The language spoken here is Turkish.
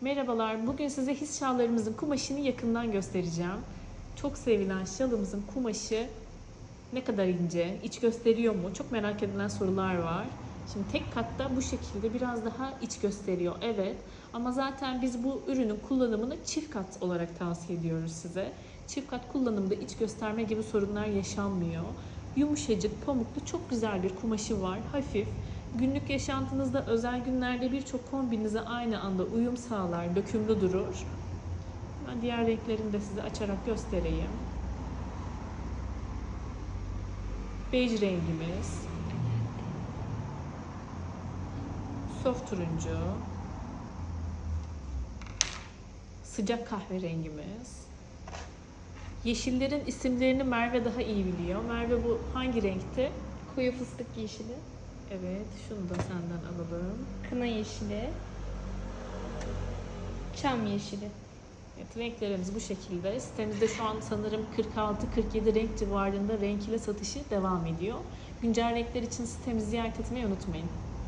Merhabalar, bugün size his şallarımızın kumaşını yakından göstereceğim. Çok sevilen şalımızın kumaşı ne kadar ince, iç gösteriyor mu? Çok merak edilen sorular var. Şimdi tek katta bu şekilde biraz daha iç gösteriyor, evet. Ama zaten biz bu ürünün kullanımını çift kat olarak tavsiye ediyoruz size. Çift kat kullanımda iç gösterme gibi sorunlar yaşanmıyor. Yumuşacık, pamuklu, çok güzel bir kumaşı var. Hafif, Günlük yaşantınızda özel günlerde birçok kombinize aynı anda uyum sağlar, dökümlü durur. Ben diğer renklerini de size açarak göstereyim. Bej rengimiz. Soft turuncu. Sıcak kahverengimiz. Yeşillerin isimlerini Merve daha iyi biliyor. Merve bu hangi renkti? Koyu fıstık yeşili, Evet, şunu da senden alalım. kına yeşili, çam yeşili. Evet, renklerimiz bu şekilde. Sitemizde şu an sanırım 46-47 renk civarında renk ile satışı devam ediyor. Güncel renkler için sitemizi ziyaret etmeyi unutmayın.